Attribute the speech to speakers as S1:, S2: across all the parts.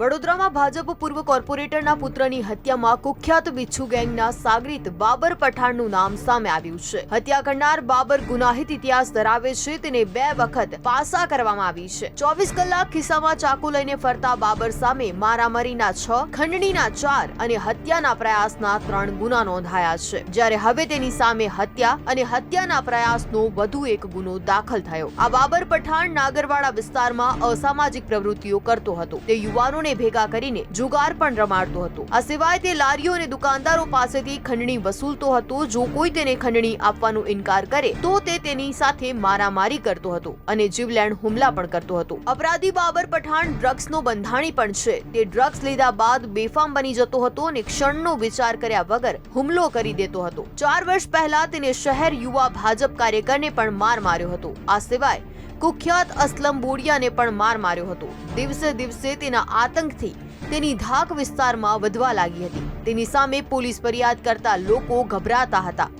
S1: વડોદરામાં ભાજપ પૂર્વ કોર્પોરેટરના પુત્રની હત્યામાં કુખ્યાત બિચ્છુ ગેંગના સાગરીત બાબર પઠાણનું નામ સામે આવ્યું છે. હત્યા કરનાર બાબર ગુનાહિત ઇતિહાસ ધરાવે છે. તેને બે વખત પાસા કરવામાં આવી છે. ચોવીસ કલાક ખિસ્સામાં ચાકુ લઈને ફરતા બાબર સામે મારામારીના છ, ખંડણીના ચાર અને હત્યાના પ્રયાસના ત્રણ ગુના નોંધાયા છે. જ્યારે હવે તેની સામે હત્યા અને હત્યાના પ્રયાસનો વધુ એક ગુનો દાખલ થયો. આ બાબર પઠાણ નાગરવાડા વિસ્તારમાં અસામાજિક પ્રવૃત્તિઓ કરતો હતો. તે યુવાનોને ભેગા કરીને જુગાર પણ રમાડતો હતો. આ સિવાય તે લારીઓ અને દુકાનદારો પાસેથી ખંડણી વસૂલતો હતો. જો કોઈ તેને ખંડણી આપવાનો ઇનકાર કરે, તો તે તેની સાથે મારામારી કરતો હતો અને જીવલેણ હુમલા પણ કરતો હતો. અપરાધી બાબર પઠાણ ડ્રગ્સનો બંધાણી પણ છે. તે ડ્રગ્સ લીધા બાદ બેફામ બની જતો હતો અને ક્ષણનો વિચાર કર્યા વગર હુમલો કરી દેતો હતો. ચાર વર્ષ પહેલા તેને શહેર યુવા ભાજપ કાર્યકરને પણ માર માર્યો હતો. આ સિવાય કુખ્યાત અસલમ બોડિયાને પણ માર માર્યો હતો. દિવસે દિવસે તેના આતંકથી. તેની ધાક વિસ્તારમાં વધવા લાગી હતી. તેની સામે પોલીસ ફરિયાદ કરતા લોકો ગભરાતા હતા.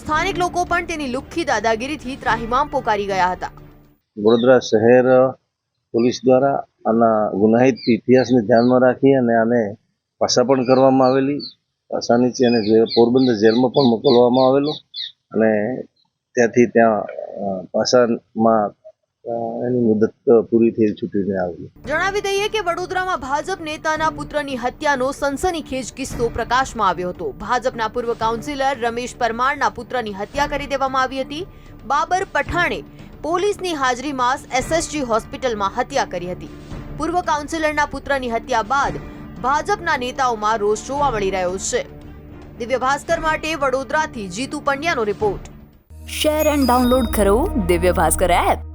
S1: સ્થાનિક લોકો પણ તેની લુખ્ખી દાદાગીરીથી ત્રાહિમામ પોકારી ગયા હતા.
S2: વડોદરા શહેર પોલીસ દ્વારા આના ગુનાહિત ઇતિહાસને ધ્યાનમાં રાખી અને આને પાસા પણ કરવામાં આવેલી. આસાનીથી અને પોરબંદર જેલમાં પણ મોકલવામાં આવેલો. અને ત્યાંથી ત્યાં પાસામાં એની મુદત પૂરી થઈ છૂટીને આવી
S1: જણાવી દઈએ કે વડોદરામાં ભાજપ નેતાના પુત્રની હત્યાનો સનસનીખેજ કિસ્સો પ્રકાશમાં આવ્યો હતો. ભાજપના પૂર્વ કાઉન્સિલર રમેશ પરમારના પુત્રની હત્યા કરી દેવામાં આવી હતી. બાબર પઠાણે પોલીસની હાજરીમાં એસએસજી હોસ્પિટલમાં હત્યા કરી હતી. પૂર્વ કાઉન્સિલરના પુત્રની હત્યા બાદ ભાજપના નેતાઓમાં રોષ જોવા મળી રહ્યો છે. દિવ્ય ભાસ્કર માટે વડોદરાથી જીતુ પંડ્યાનો રિપોર્ટ.
S3: શેર એન્ડ ડાઉનલોડ કરો દિવ્ય ભાસ્કર એપ.